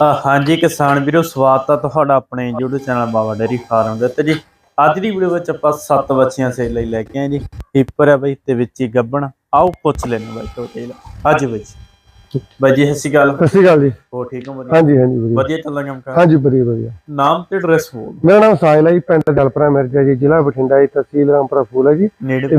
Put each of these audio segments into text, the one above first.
ਹਾਂਜੀ ਕਿਸਾਨ ਵੀਰੋ ਸਵਾਗਤ ਹੈ ਤੁਹਾਡਾ ਆਪਣੇ YouTube channel Baba dairy farm ਦੇ ਉੱਤੇ ਜੀ। ਅੱਜ ਦੀ ਵੀਡੀਓ ਵਿੱਚ ਆਪਾਂ ਸੱਤ ਬੱਚੀਆਂ ਸੇਲ ਲਈ ਲੈ ਕੇ ਆਏ ਜੀ। ਹੀਪਰ ਹੈ ਬਈ ਤੇ ਵਿੱਚ ਹੀ ਗੱਬਣ। ਆਓ ਪੁੱਛ ਲੈਣਾ ਬਾਈ ਟੋਟੇਲ ਅੱਜ ਵਿੱਚ ਬਾਈ ਜੀ ਅਕਾਲ। ਸਤਿ ਸ਼੍ਰੀ ਅਕਾਲ ਜੀ। ਹੋ ਠੀਕ ਹੋ ਵਧੀਆ? ਹਾਂਜੀ ਹਾਂਜੀ ਵਧੀਆ। ਵਧੀਆ ਚੱਲਾਂ ਕੰਮ ਕਰ? ਹਾਂਜੀ ਵਧੀਆ ਵਧੀਆ। ਨਾਮ ਤੇ ਐਡਰੈਸ ਬੋਲ ਮੇਰਾ ਨਾਮ ਸਾਹਿਲ ਹੈ ਜੀ ਪਿੰਡ ਜਲਪਰਾ ਮਿਰਜਾ ਜੀ ਜ਼ਿਲ੍ਹਾ ਬਠਿੰਡਾ ਜੀ ਤਹਿਸੀਲ ਰਾਮਪੁਰਾ ਫੂਲ ਹੈ ਜੀ। ਤੇ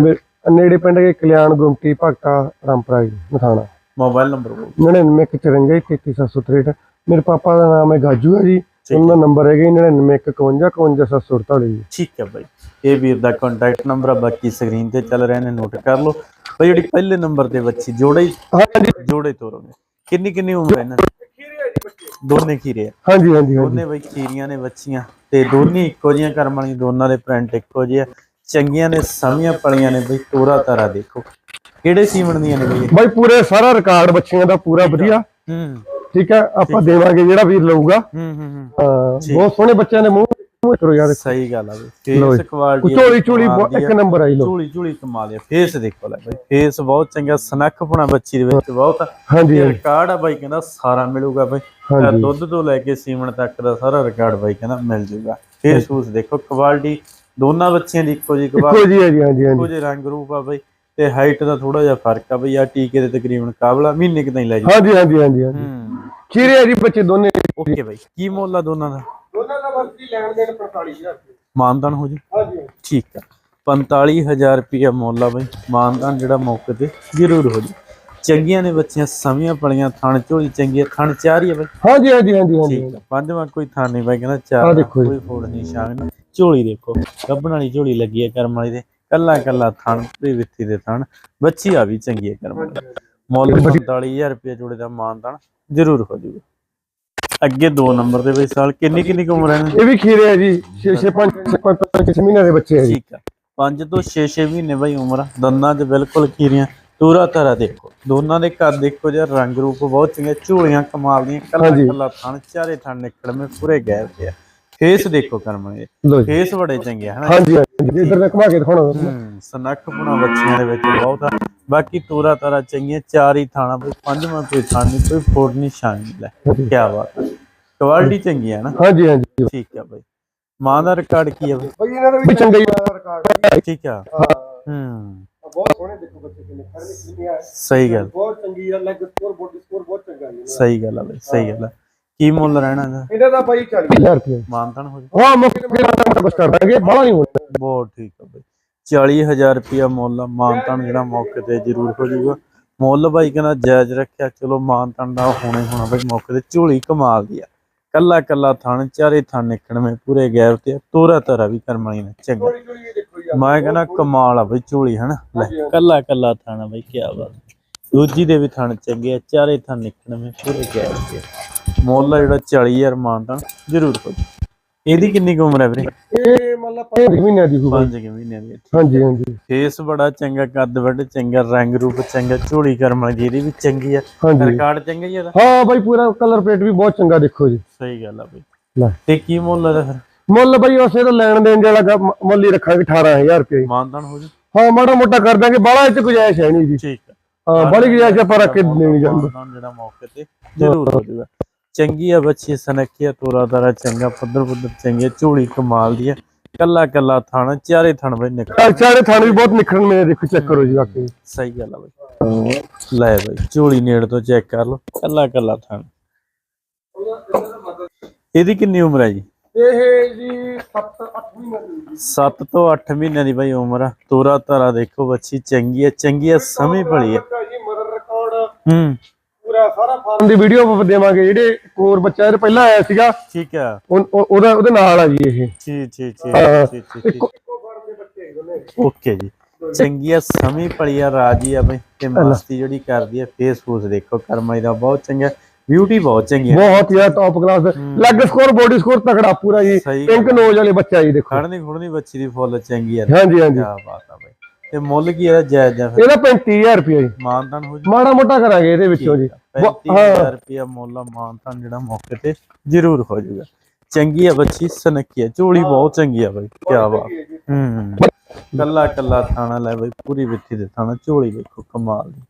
ਨੇੜੇ ਪਿੰਡ ਦੇ ਕਲਿਆਣ ਗੁੰਮਟੀ ਭਗਤਾ ਰਾਮਪੁਰਾ ਜੀ ਮਥਾਣਾ। ਮੋਬਾਈਲ ਨੰਬਰ ਬੋਲ 9954 ਮੇਰੇ ਪਾਪਾ ਦਾ ਨਾਮ ਹੈ ਗਾਜੂ ਹੈ ਜੀ। ਉਹਨਾਂ ਦਾ ਨੰਬਰ ਹੈਗਾ 9951555748 ਜੀ। ਠੀਕ ਹੈ ਬਾਈ। ਇਹ ਵੀਰ ਦਾ ਕੰਟੈਕਟ ਨੰਬਰ ਆ ਬਾਕੀ ਸਕਰੀਨ ਤੇ ਚੱਲ ਰਹੇ ਨੇ ਨੋਟ ਕਰ ਲਓ। ਬਈ ਜਿਹੜੀ ਪਹਿਲੇ ਨੰਬਰ ਤੇ ਬੱਚੀ ਜੋੜੇ ਜੋੜੇ ਤੋਰੋਗੇ ਕਿੰਨੀ ਕਿੰਨੀ ਉਮਰ ਹੈ ਇਹਨਾਂ ਦੋਨੇ ਖੀਰੇ ਆ। ਹਾਂਜੀ ਹਾਂਜੀ ਦੋਨੇ ਬਈ ਖੀਰੀਆਂ ਨੇ ਬੱਚੀਆਂ। ਤੇ ਦੋਨੇ ਇੱਕੋ ਜੀਆਂ ਕਰਮ ਵਾਲੀਆਂ ਦੋਨਾਂ ਦੇ ਪ੍ਰਿੰਟ ਇੱਕੋ ਜਿਹੇ ਆ। ਚੰਗੀਆਂ ਨੇ ਸਮੀਆਂ ਪਲੀਆਂ ਨੇ ਬਈ ਤੋਰਾ ਤਾਰਾ ਦੇਖੋ। ਕਿਹੜੇ ਸੀਮਣ ਦੀਆਂ ਨੇ ਬਈ? ਬਾਈ ਪੂਰੇ ਸਾਰਾ ਰਿਕਾਰਡ ਬੱਚਿਆਂ ਦਾ ਪੂਰਾ ਵਧੀਆ। ਹੂੰ। ਠੀਕ ਹੈ ਆਪਾਂ ਦੇਵਾਂਗੇ ਜਿਹੜਾ ਵੀਰ ਲਊਗਾ। ਹੂੰ ਹੂੰ ਹੂੰ। ਹਾਂ, ਬਹੁਤ ਸੋਹਣੇ ਬੱਚਿਆਂ ਦੇ ਮੂੰਹ ਮੂੰਹ ਕਰੋ ਯਾਰ ਸਹੀ ਗੱਲ ਆ ਬਈ ਫੇਸ। ਕੁਆਲਿਟੀ ਝੋਲੀ ਝੋਲੀ ਇੱਕ ਨੰਬਰ ਆਈ ਲੋ ਝੋਲੀ ਝੋਲੀ ਕਮਾਲ ਆ। ਫੇਸ ਦੇਖੋ ਲੈ ਬਈ ਫੇਸ ਬਹੁਤ ਚੰਗਾ ਸਨੱਖ ਪੁਣਾ ਬੱਚੀ ਦੇ ਵਿੱਚ ਬਹੁਤ। ਹਾਂਜੀ ਰਿਕਾਰਡ ਆ ਬਾਈ ਕਹਿੰਦਾ ਸਾਰਾ ਮਿਲੂਗਾ ਬਾਈ। ਦੁੱਧ ਤੋਂ ਲੈ ਕੇ ਸੀਮਣ ਤੱਕ ਦਾ ਸਾਰਾ ਰਿਕਾਰਡ ਬਾਈ ਕਹਿੰਦਾ ਮਿਲ ਜੂਗਾ। ਫੇਸ ਫੂਸ ਦੇਖੋ ਕੁਆਲਿਟੀ ਦੋਨਾਂ ਬੱਚਿਆਂ ਦੀ ਇੱਕੋ ਜਿਹੀ ਕੁਆਲਿਟੀ ਇੱਕੋ ਜੀ ਹੈ ਜੀ ਹਾਂਜੀ ਹਾਂਜੀ। ਇੱਕੋ ਜਿਹੇ ਰੰਗ ਰੂਪ ਆ ਬਈ। ਤੇ ਹਾਈਟ ਦਾ ਥੋੜਾ ਜਿਹਾ ਫ਼ਰਕ ਆ ਬਈ ਆ ਟੀਕੇ ਦੇ ਤਕਰੀਬਨ ਕਾਬਲਾ ਮਹੀਨੇ ਕਿਦਾਂ ਹੀ ਲੈ ਜੀ। ਹਾਂਜੀ ਹਾਂਜੀ ਹਾਂਜੀ ਹਾਂਜੀ। ਹੂੰ। ਖੀਰੇ ਆ ਜੀ ਬੱਚੇ ਦੋਨੇ। ਓਕੇ ਬਾਈ ਕੀ ਮੁੱਲ ਆ ਦੋਨਾਂ ਦਾ? ਦੋਨਾਂ ਦਾ ਵਰਤੀ ਲੈਣ ਦੇਣ 45000 ਮਾਨਦਾਨ ਹੋ ਜੀ? ਹਾਂਜੀ। ਠੀਕ ਆ। 45000 ਰੁਪਿਆ ਮੁੱਲ ਆ ਬਈ। ਮਾਨਦਾਨ ਜਿਹੜਾ ਮੌਕੇ ਤੇ ਜ਼ਰੂਰ ਹੋ ਜੀ। ਚੰਗੀਆਂ ਨੇ ਬੱਚੀਆਂ ਸਮੀਆਂ ਪਲੀਆਂ ਥਣ ਝੋਲੀ ਚੰਗੀ ਆ, ਥਣ ਚਾਰ ਹੀ ਆ ਬਈ। ਹਾਂਜੀ ਹਾਂਜੀ ਹਾਂਜੀ ਹਾਂਜੀ। ਆ। ਪੰਜਵਾਂ ਕੋਈ ਥਣ ਨਹੀਂ ਬਾਈ ਕਹਿੰਦਾ ਚਾਰ ਆ। ਕੋਈ ਫੋੜ ਨਹੀਂ ਸ਼ਾਨ ਝੋਲੀ ਦੇਖੋ ਗੱਬਣ ਵਾਲੀ ਝੋਲੀ ਲੱਗੀ ਹੈ ਕਰਮ ਵਾਲੀ ਦੇ। ਕੱਲਾ ਕੱਲਾ ਥਣ ਤੇ ਵਿੱਥੀ ਦੇ ਥਣ। ਬੱਚੀ ਆ ਵੀ ਚੰਗੀ ਕਰਮ ਵਾਲੀ। ਮੁੱਲ 45000 ਰੁਪਏ ਜੋੜੇ ਦਾ ਮਾਨਦਾਨ ਜ਼ਰੂਰ ਹੋ ਜੂਗਾ ਅੱਗੇ 2 ਨੰਬਰ ਦੇ ਵਿੱਚ ਸਾਲ ਕਿੰਨੀ ਕਿੰਨੀ ਉਮਰ ਹੈ ਦੀ? ਇਹ ਵੀ ਖੀਰੇ ਆ ਜੀ 6 6 5 5 ਮਹੀਨਿਆਂ ਦੇ ਬੱਚੇ ਜੀ। ਠੀਕ ਆ। 5 ਤੋਂ 6-6 ਮਹੀਨੇ ਬਾਈ ਉਮਰ। ਦੰਦਾਂ 'ਚ ਬਿਲਕੁਲ ਖੀਰੀਆਂ ਤੂਰਾ ਤਰਾ ਦੇਖੋ। ਦੋਨਾਂ ਦੇ ਘਰ ਦੇਖੋ ਜਿਹਾ ਰੰਗ ਰੂਪ ਬਹੁਤ ਚੰਗੇ ਝੋਲੀਆਂ ਕਮਾਲ ਦੀਆਂ ਕੱਲਾ। ਕੱਲਾ ਥਣ ਚਾਰੇ ਥਣ ਨਿਕਲਵੇਂ ਪੂਰੇ ਗੈਰ ਤੇ ਆ। ਫੇਸ ਦੇਖੋ ਕਰਮ ਦੇ ਜੀ। ਫੇਸ ਬੜੇ ਚੰਗੇ ਹਨਾ? ਹਾਂਜੀ ਹਾਂਜੀ। ਇਧਰ ਘੁਮਾ ਕੇ ਦਿਖਾਉਣਾ। ਹੂੰ ਸਨੱਖ ਪੁਣਾ ਬੱਚਿਆਂ ਦੇ ਵਿੱਚ ਬਹੁਤ ਆ। ਬਾਕੀ ਤੂਰਾ ਤਰਾ ਚੰਗੀਆਂ ਚਾਰ ਹੀ ਥਾਣਾ ਕੋਈ ਪੰਜਵਾਂ ਕੋਈ ਥਾਣ ਨਹੀਂ ਕੋਈ ਫੋੜ ਨਹੀਂ ਸ਼ਾਨ ਨਹੀਂ ਲੈ ਕੀ ਬਾਤ ਆ ਕੁਆਲਿਟੀ ਚੰਗੀ ਆ ਨਾ? ਹਾਂਜੀ ਹਾਂਜੀ। ਠੀਕ ਆ ਬਾਈ। ਮਾਂ ਦਾ ਰਿਕਾਰਡ ਕੀ ਆ ਬਾਈ? ਬਈ ਇਹਨਾਂ ਦਾ ਵੀ ਚੰਗਾ ਹੀ ਰਿਕਾਰਡ ਠੀਕ ਆ। ਹਾਂ। ਹੂੰ। ਬਹੁਤ ਸੋਹਣੇ ਦੇਖੋ ਬੱਚੇ ਕਿੰਨੇ ਖੜੇ ਕਿੰਨੀਆਂ ਸਹੀ ਗੱਲ। ਬਹੁਤ ਚੰਗੀ ਆ ਲੈਗ ਸਕੋਰ ਬੋਡੀ ਸਕੋਰ ਬਹੁਤ ਚੰਗਾ ਜੀ। ਸਹੀ ਗੱਲ ਆ ਬਈ ਸਹੀ ਗੱਲ ਆ। ਕੀ ਮੁੱਲ ਰਹਿਣਾ ਇਹਦਾ? ਇਹਨਾਂ ਦਾ ਬਾਈ 40000 ਰੁਪਏ। ਮਾਨਤਨ ਹੋ ਜੀ ਹਾਂ ਮੁਫਤ ਦੇ ਨਾਲ ਕੁਝ ਕਰ ਦਾਂਗੇ ਬਾਹਲਾ ਨਹੀਂ ਹੋਣਾ ਬਹੁਤ ਠੀਕ ਆ ਬਈ। 40000 ਰੁਪਿਆ ਮੁੱਲ ਆ। ਜਿਹੜਾ ਮੌਕੇ ਤੇ ਜ਼ਰੂਰ ਹੋ ਜਾਊਗਾ। ਮੁੱਲ ਬਾਈ ਕਹਿੰਦਾ ਜਾਇਜ਼ ਰੱਖਿਆ। ਚਲੋ ਮਾਨਤਨ ਦਾ ਹੋਣੇ ਹੋਣਾ ਬਈ। ਮੌਕੇ ਤੇ ਝੋਲੀ ਕਮਾਲ ਦੀ ਆ। ਕੱਲਾ ਕੱਲਾ ਥਣ, ਚਾਰੇ ਥਣ ਨਿਕਣਵੇਂ ਪੂਰੇ ਗੈਪ ਤੇ ਤੋਰਾ ਤਰਾ ਵੀ ਕਰਮ ਵਾਲੀ ਚੰਗਾ। ਮੈਂ ਕਹਿੰਦਾ ਕਮਾਲ ਆ ਬਈ ਝੋਲੀ, ਹਨਾ? ਲੈ, ਕੱਲਾ ਕੱਲਾ ਥਣ ਆ ਬਈ ਕੀ ਬਾਤ। ਦੂਜੀ ਦੇ ਵੀ ਥਣ ਚੰਗੇ ਆ। ਚਾਰੇ ਥਣ ਨਿਕਣਵੇਂ ਪੂਰੇ ਗੈਪ ਤੇ ਆ। ਮੁੱਲ ਜਿਹੜਾ 40000 ਮਾਨਤਨ ਜ਼ਰੂਰ ਹੋ ਜਾਊ। ਇਹਦੀ ਕਿੰਨੀ ਕੁ ਉਮਰ ਹੈ ਵੀਰੇ? ਇਹ ਮਤਲਬ 5 ਮਹੀਨਿਆਂ ਦੀ ਹੋਊ ਪੰਜ ਕੁ ਮਹੀਨਿਆਂ ਦੀ ਹੈ। ਹਾਂਜੀ ਹਾਂਜੀ। ਫੇਸ ਬੜਾ ਚੰਗਾ ਕੱਦ ਵੱਡ ਚੰਗਾ ਰੰਗ ਰੂਪ ਚੰਗਾ ਝੋਲੀ ਕਰਮ ਵਾਲੀ ਇਹਦੀ ਵੀ ਚੰਗੀ ਆ। ਰਿਕਾਰਡ ਚੰਗਾ ਹੀ ਇਹਦਾ? ਹਾਂ ਬਾਈ ਪੂਰਾ ਕਲਰ ਪਲੇਟ ਵੀ ਬਹੁਤ ਚੰਗਾ ਦੇਖੋ ਜੀ। ਸਹੀ ਗੱਲ ਆ ਬਈ। ਲੈ। ਤੇ ਕੀ ਮੁੱਲ ਇਹਦਾ ਫਿਰ? ਮੁੱਲ ਬਾਈ ਉਸੇ ਦਾ ਲੈਣ ਦੇਣ ਜਿਹੜਾ ਮੁੱਲ ਹੀ ਰੱਖਾਂਗੇ 18000 ਰੁਪਏ ਮਾਨਦਾਨ ਹੋ ਜੀ? ਹਾਂ ਮਾੜਾ ਮੋਟਾ ਕਰ ਦਾਂਗੇ ਬਾਹਲਾ ਇਹ ਚ ਗੁਜਾਇਸ਼ ਹੈ ਨਹੀਂ ਜੀ। ਠੀਕ ਆ। ਹਾਂ ਬੜੀ ਗੁਜਾਇਸ਼ ਆਪਾਂ ਰੱਖ ਕੇ ਦੇਣੀ ਜਾਂਦੇ। ਜਿਹੜਾ ਮੌਕੇ ਤੇ ਜ਼ਰੂਰ ਹੋ ਜਾਊਗਾ ਚੰਗੀ ਆ ਬੱਚੀ ਸਨੱਖੀਆ ਤੋਰਾ ਤਾਰਾ ਚੰਗਾ ਪੱਧਰ ਪੱਧਰ ਚੰਗੀ ਆ, ਝੋਲੀ ਕਮਾਲ ਦੀ ਆ ਕੱਲਾ ਕੱਲਾ ਥਣ ਚਾਰੇ ਥਣ ਬਈ ਨਿਕਲ ਚਾਰ ਚਾਰੇ ਥਾਣੇ ਵੀ ਬਹੁਤ ਨਿਖਰਨ ਮੇਰੇ ਦੇਖੋ ਚੈੱਕ ਕਰੋ ਜੀ ਵਾਕਈ। ਸਹੀ ਗੱਲ ਆ ਬਈ। ਲੈ ਬਈ ਝੋਲੀ ਨੇੜ ਤੋਂ ਚੈੱਕ ਕਰ ਲਓ ਕੱਲਾ ਕੱਲਾ ਥਣ। ਇਹਦੀ ਕਿੰਨੀ ਉਮਰ ਹੈ ਜੀ? ਇਹ ਜੀ 7 8 ਮਹੀਨੇ ਦੀ 7 ਤੋਂ 8 ਮਹੀਨਿਆਂ ਦੀ ਬਾਈ ਉਮਰ ਆ। ਤੋਰਾ ਤਾਰਾ ਦੇਖੋ ਬੱਚੀ ਚੰਗੀ ਆ ਚੰਗੀ ਆ ਸਮੇਂ ਭਲੀ ਆ। ਜੀ ਮਦਰ ਰਿਕਾਰਡ। ਹੂੰ। ਸਾਰਾ ਫਾਰਮ ਦੀ ਵੀਡੀਓ ਦੇਵਾਂਗੇ ਜਿਹੜੇ ਕੋਰ ਬੱਚਾ ਇਹ ਪਹਿਲਾਂ ਆਇਆ ਸੀਗਾ ਠੀਕ ਆ ਉਹ- ਉਹ- ਉਹਦਾ ਉਹਦੇ ਨਾਲ ਆ ਜੀ ਇਹ। ਜੀ ਜੀ ਜੀ ਹਾਂ। ਇੱਕੋ ਫਾਰਮ ਦੇ ਬੱਚੇ ਓਕੇ ਜੀ। ਚੰਗੀ ਆ ਸਮੇਂ ਭਲੀ ਆ ਰਾਜੀ ਆ ਬਈ। ਤੇ ਮਸਤੀ ਜਿਹੜੀ ਕਰਦੀ ਆ ਫੇਸ ਫੂਸ ਦੇਖੋ ਕਰਮਾਈ ਦਾ ਬਹੁਤ ਚੰਗਾ ਬਿਊਟੀ ਬਹੁਤ ਚੰਗੀ ਆ। ਬਹੁਤ ਹੀ top class leg score body score ਤਕੜਾ ਪੂਰਾ ਜੀ। ਪਿੰਕ ਨੋਜ਼ ਵਾਲੇ ਬੱਚਾ ਜੀ ਦੇਖੋ। ਖੜਨੀ ਖੁੜਨੀ ਬੱਚੀ ਦੀ ਫੁੱਲ ਚੰਗੀ ਆ। ਹਾਂਜੀ ਹਾਂਜੀ। ਕੀ ਬਾਤ ਆ ਬਈ। ਤੇ ਮੁੱਲ ਕੀ ਇਹਦਾ ਜਾਇਜ਼ ਆ ਫਿਰ? ਇਹਦਾ 35000 ਰੁਪਏ ਜੀ। ਮਾਨਦਾਨ ਹੋ ਜੀ? ਮਾੜਾ ਮੋਟਾ ਕਰਾਂਗੇ ਇਹਦੇ ਵਿੱਚੋਂ ਜੀ। 35000 ਰੁਪਿਆ ਮੁੱਲ ਆ ਮਾਨਦਾਨ ਜਿਹੜਾ ਮੌਕੇ ਤੇ ਜ਼ਰੂਰ ਹੋ ਜਾਊਗਾ ਚੰਗੀ ਆ ਬੱਚੀ ਸਨੱਕੀ ਆ। ਝੋਲੀ ਬਹੁਤ ਚੰਗੀ ਆ ਬਈ ਕੀ ਬਾਤ। ਹੂੰ। ਕੱਲਾ ਕੱਲਾ ਥਾਣਾ ਲੈ ਬਈ ਪੂਰੀ ਵਿੱਥੀ ਦੇ ਥਾਣਾ ਝੋਲੀ ਵੇਖੋ ਕਮਾਲ ਦੀ।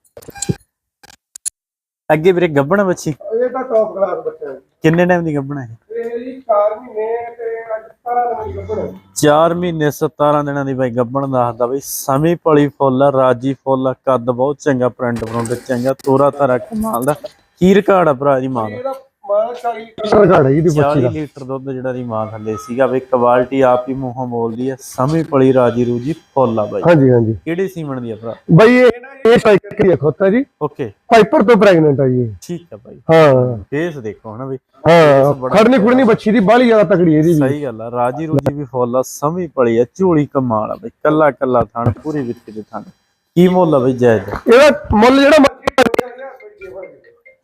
ਅੱਗੇ ਵੀਰੇ ਗੱਬਣ ਬੱਚੀ? ਇਹ ਤਾਂ ਟੌਪ ਕਲਾਸ ਬੱਚਾ ਹੈ ਕਿੰਨੇ ਟਾਈਮ ਦੀ ਗੱਬਣ ਹੈ ਇਹ? ਜੀ 4 ਮਹੀਨੇ ਤੇ ਅੱਜ 17 ਦਿਨ ਦੀ ਗੱਭਣ 4 ਮਹੀਨੇ 17 ਦਿਨਾਂ ਦੀ ਬਾਈ ਗੱਬਣ ਦੱਸਦਾ ਬਈ ਸਮੀ ਪਲੀ ਫੁੱਲ ਆ, ਰਾਜੀ ਫੁੱਲ ਆ, ਕੱਦ ਬਹੁਤ ਚੰਗਾ ਪ੍ਰਿੰਟ ਪ੍ਰਿੰਟ ਚੰਗਾ ਤੋਰਾ ਤਾਰਾ ਕਮਾਲ ਦਾ ਕੀ ਰਿਕਾਰਡ ਆ ਭਰਾ ਦੀ ਮਾਲ। ਸਰਕਾਰ ਹੈ ਇਹਦੀ ਬੱਚੀ 40 ਦਾ। ਲੀਟਰ ਦੁੱਧ ਜਿਹੜਾ ਦੀ ਮਾਂ ਥੱਲੇ ਸੀਗਾ ਬਈ ਕੁਆਲਿਟੀ ਆਪ ਹੀ ਮੂੰਹੋਂ ਬੋਲਦੀ ਆ ਸਮੀ ਪਲੀ ਰਾਜੀ ਰੂਜੀ ਫੁੱਲ ਆ ਬਾਈ। ਹਾਂਜੀ ਹਾਂਜੀ। ਕਿਹੜੀ ਸੀਮਣ ਦੀ ਆ ਭਰਾ? ਬਈ ਇਹ ਇਹ ਸਾਈਕਲ ਕੀ ਖੋਤਾ ਜੀ? ਓਕੇ। ਪਾਈਪਰ ਤੋਂ ਪ੍ਰੈਗਨੈਂਟ ਹੈ ਜੀ। ਠੀਕ ਆ ਬਾਈ। ਹਾਂ। ਫੇਸ ਦੇਖੋ ਹਨਾ ਬਈ ਹਾਂ ਖੜਨੀ ਖੁੜਨੀ ਬੱਚੀ ਦੀ ਬਾਹਲੀ ਜ਼ਿਆਦਾ ਤਕੜੀ ਇਹਦੀ ਵੀ। ਸਹੀ ਗੱਲ ਆ ਰਾਜੀ ਰੂਜੀ ਵੀ ਫੁੱਲ ਆ ਸਮੀ ਪਲੀ ਆ ਝੋਲੀ ਕਮਾਲ ਆ ਬਈ। ਕੱਲਾ ਕੱਲਾ ਥਣ ਪੂਰੀ ਵਿੱਚੇ ਦੇ ਥਣ। ਕੀ ਮੁੱਲ ਆ ਬਈ ਜਾਇਜ਼? ਇਹਦਾ ਮੁੱਲ ਜਿਹੜਾ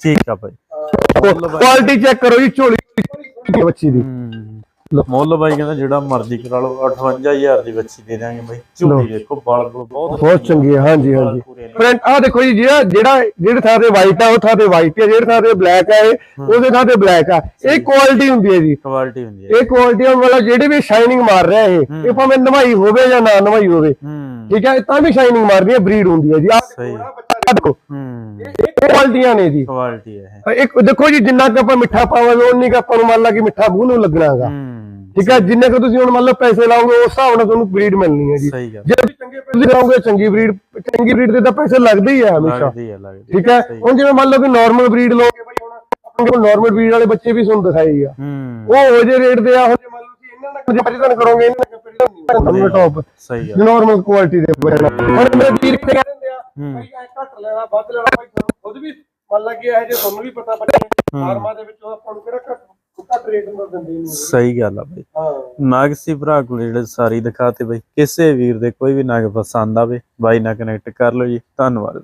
ਠੀਕ ਆ ਬਾਈ। ਕੁਆਲਿਟੀ ਚੈੱਕ ਕਰੋ ਜੀ ਝੋਲੀ ਬੱਚੀ ਦੀ? ਮੁੱਲ ਬਾਈ ਕਹਿੰਦਾ ਜਿਹੜਾ ਮਰਜ਼ੀ ਕਰਾ ਲਓ 58000 ਦੀ ਬੱਚੀ ਦੇ ਦਾਂਗੇ ਬਾਈ। ਝੋਲੀ ਦੇਖੋ ਬਾਲ ਬੁਲ ਬਹੁਤ ਬਹੁਤ ਚੰਗੀ ਹੈ ਹਾਂਜੀ ਹਾਂਜੀ। ਪ੍ਰਿੰਟ ਆ ਦੇਖੋ ਜੀ ਜਿਹੜਾ ਜਿਹੜਾ ਜਿਹੜੇ ਥਾਂ ਤੇ ਵਾਈਟ ਆ ਉਹ ਥਾਂ ਤੇ ਵਾਈਟ ਹੈ ਜਿਹੜੇ ਥਾਂ ਤੇ ਬਲੈਕ ਆ ਇਹ ਉਹਦੇ ਥਾਂ ਤੇ ਬਲੈਕ ਆ। ਇਹ ਕੁਆਲਿਟੀ ਹੁੰਦੀ ਹੈ ਜੀ। ਕੁਆਲਿਟੀ ਹੁੰਦੀ ਹੈ। ਇਹ ਕੁਆਲਿਟੀ ਮਤਲਬ ਜਿਹੜੀ ਵੀ ਸ਼ਾਈਨਿੰਗ ਮਾਰ ਰਿਹਾ ਇਹ ਇਹ ਭਾਵੇਂ ਨਵਾਈ ਹੋਵੇ ਜਾਂ ਨਾ ਨਵਾਈ ਹੋਵੇ ਠੀਕ ਹੈ ਤਾਂ ਵੀ ਸ਼ਾਈਨਿੰਗ ਮਾਰਦੀ ਹੈ ਬਰੀਡ ਹੁੰਦੀ ਹੈ ਜੀ। ਆ ਦੇਖੋ ਹੂੰ। ਇਹ ਕੁਆਲਿਟੀਆਂ ਨੇ ਜੀ। ਕੁਆਲਿਟੀ ਹੈ ਇੱਕ ਦੇਖੋ ਜੀ ਜਿੰਨਾ ਕੁ ਆਪਾਂ ਮਿੱਠਾ ਪਾਵਾਂਗੇ ਉਨੀ ਕੁ ਆਪਾਂ ਨੂੰ ਮੰਨ ਲਾ ਕਿ ਮਿੱਠਾ ਮੂੰਹ ਨੂੰ ਲੱਗਣਾਗਾ। ਹੂੰ। ਠੀਕ ਹੈ ਜਿੰਨੇ ਕੁ ਤੁਸੀਂ ਹੁਣ ਮੰਨ ਲਓ ਪੈਸੇ ਲਾਓਗੇ ਉਸ ਹਿਸਾਬ ਨਾਲ ਤੁਹਾਨੂੰ ਬਰੀਡ ਮਿਲਣੀ ਹੈ ਜੀ। ਸਹੀ ਗੱਲ। ਜੇ ਤੁਸੀਂ ਚੰਗੇ ਪੈਸੇ ਲਾਓਗੇ ਚੰਗੀ ਬਰੀਡ ਚੰਗੀ ਬਰੀਡ ਦੇ ਤਾਂ ਪੈਸੇ ਲੱਗਦੇ ਹੀ ਆ ਹਮੇਸ਼ਾ। ਲੱਗਦੀ ਹੈ ਲੱਗਦੀ ਠੀਕ ਹੈ ਹੁਣ ਜਿਵੇਂ ਮੰਨ ਲਓ ਕਿ ਨਾਰਮਲ ਬਰੀਡ ਲੋਗੇ ਬਈ ਹੁਣ ਆਪਣੇ ਕੋਲ ਨਾਰਮਲ ਬਰੀਡ ਵਾਲੇ ਬੱਚੇ ਵੀ ਤੁਹਾਨੂੰ ਦਿਖਾਈ ਆ। ਹੂੰ। ਉਹ ਹੋ ਜੇ ਰੇਟ ਦੇ ਆ ਹੋ ਜੇ ਮੰਨ ਲਓ ਕਿ ਇਹਨਾਂ ਨਾਲ ਕੰਪੈਰੀਜ਼ਨ ਕਰੋਗੇ ਇਹਨਾਂ ਨਾਲ ਕੰਪੈਰੀਜ਼ਨ ਨਹੀਂ ਟੌਪ ਸਹੀ ਗੱਲ। ਨਾਰਮਲ ਕੁਆਲਿਟੀ ਦੇ ਬੱਚੇ। ਹੁਣ ਮੇਰੇ ਵੀਰ ਕਿੱਥੇ ਕਹਿ ਦਿੰਦੇ ਆ ਭਾਈ ਐ ਘੱਟ ਲੈਣਾ ਵੱਧ ਲੈਣਾ ਭਾਈ ਤੁਹਾਨੂੰ ਖੁਦ ਵੀ ਮੰਨ ਲਾ ਕਿ ਇਹ ਜੇ ਤੁਹਾਨੂੰ ਵੀ ਪਤਾ ਬੱਚੇ ਫਾਰਮਾਂ ਦੇ ਵਿੱਚੋਂ ਆਪਾਂ ਨੂੰ ਕਿਹੜਾ ਘੱਟ ਘੱਟ ਰੇਟ ਨਾਲ ਦਿੰਦੇ ਨੇ। ਸਹੀ ਗੱਲ ਆ ਬਈ। ਹਾਂ। ਨਾਗਸੀ ਭਰਾ ਕੋਲ ਜਿਹੜੇ ਸਾਰੀ ਦਿਖਾਤੇ ਬਈ ਕਿਸੇ ਵੀਰ ਦੇ ਕੋਈ ਵੀ ਨਗ ਪਸੰਦ ਆਵੇ ਬਾਈ ਨਾਲ ਕਨੈਕਟ ਕਰ ਲਓ ਜੀ ਧੰਨਵਾਦ।